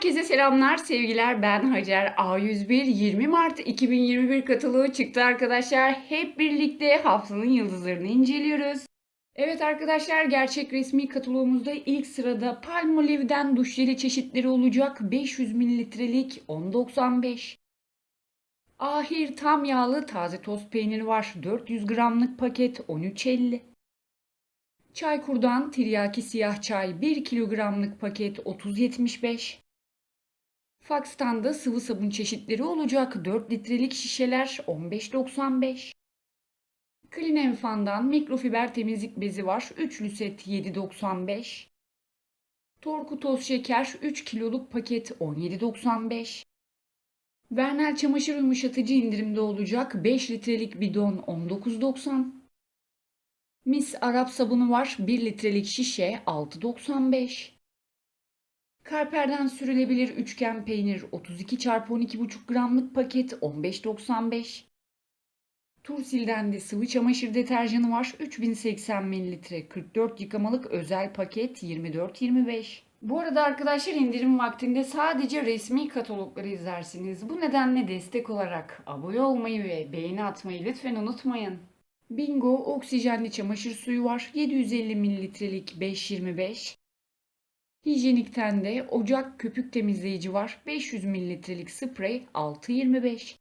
Herkese selamlar, sevgiler. Ben Hacer A101 20 Mart 2021 kataloğu çıktı arkadaşlar. Hep birlikte haftanın yıldızlarını inceliyoruz. Evet arkadaşlar gerçek resmi kataloğumuzda ilk sırada Palmolive'den duş jeli çeşitleri olacak 500 mililitrelik 10.95. Ahir tam yağlı taze tost peyniri var 400 gramlık paket 13.50. Çaykur'dan tiryaki siyah çay 1 kilogramlık paket 30.75. Fax'tan da sıvı sabun çeşitleri olacak 4 litrelik şişeler 15.95. Klinemfan'dan mikrofiber temizlik bezi var. Üçlü set 7.95. Torku toz şeker 3 kiloluk paket 17.95. Vernel çamaşır yumuşatıcı indirimde olacak 5 litrelik bidon 19.90. Mis Arap sabunu var 1 litrelik şişe 6.95. Karper'den sürülebilir üçgen peynir 32 x 12,5 gramlık paket 15.95. Tursil'den de sıvı çamaşır deterjanı var. 3080 mililitre 44 yıkamalık özel paket 24.25. Bu arada arkadaşlar indirim vaktinde sadece resmi katalogları izlersiniz. Bu nedenle destek olarak abone olmayı ve beğeni atmayı lütfen unutmayın. Bingo oksijenli çamaşır suyu var. 750 mililitrelik 5.25. Hijyenik'ten de ocak köpük temizleyici var. 500 mililitrelik sprey 6.25.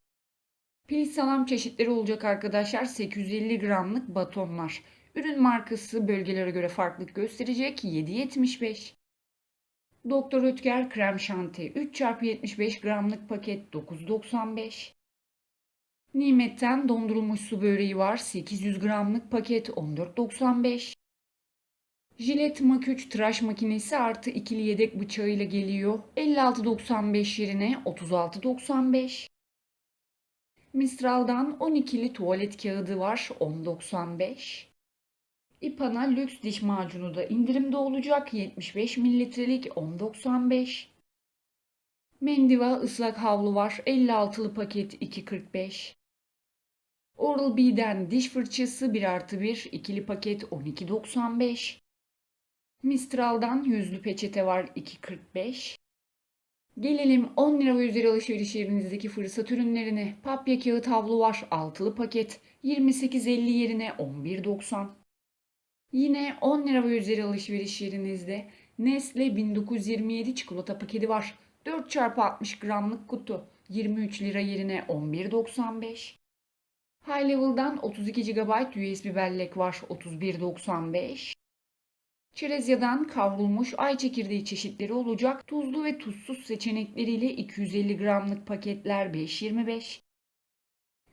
Pil salam çeşitleri olacak arkadaşlar. 850 gramlık batonlar. Ürün markası bölgelere göre farklılık gösterecek. 7.75. Doktor Ötker krem şanti 3x75 gramlık paket 9.95. Nimet'ten dondurulmuş su böreği var. 800 gramlık paket 14.95. Jilet Mak 3 tıraş makinesi artı ikili yedek bıçağıyla geliyor. 56.95 yerine 36.95. Mistral'dan 12'li tuvalet kağıdı var 10.95. İpana lüks diş macunu da indirimde olacak 75 mililitrelik 10.95. Mendiva ıslak havlu var 56'lı paket 2.45. Oral-B'den diş fırçası 1 artı 1 ikili paket 12.95. Mistral'dan yüzlü peçete var 2.45. Gelelim 10 lira ve üzeri alışveriş yerinizdeki fırsat ürünlerine. Papya kağıt havlu var altılı paket 28.50 yerine 11.90. Yine 10 lira ve üzeri alışveriş yerinizde Nestle 1927 çikolata paketi var. 4 x 60 gramlık kutu 23 lira yerine 11.95. High Level'dan 32 GB USB bellek var 31.95. Çerezya'dan kavrulmuş ay çekirdeği çeşitleri olacak. Tuzlu ve tuzsuz seçenekleriyle 250 gramlık paketler 5.25.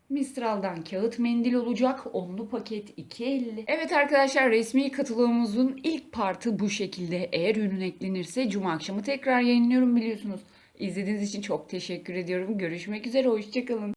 Mistral'dan kağıt mendil olacak. Onlu paket 2.50. Evet arkadaşlar resmi katılımımızın ilk partı bu şekilde. Eğer ürün eklenirse cuma akşamı tekrar yayınlıyorum biliyorsunuz. İzlediğiniz için çok teşekkür ediyorum. Görüşmek üzere. Hoşçakalın.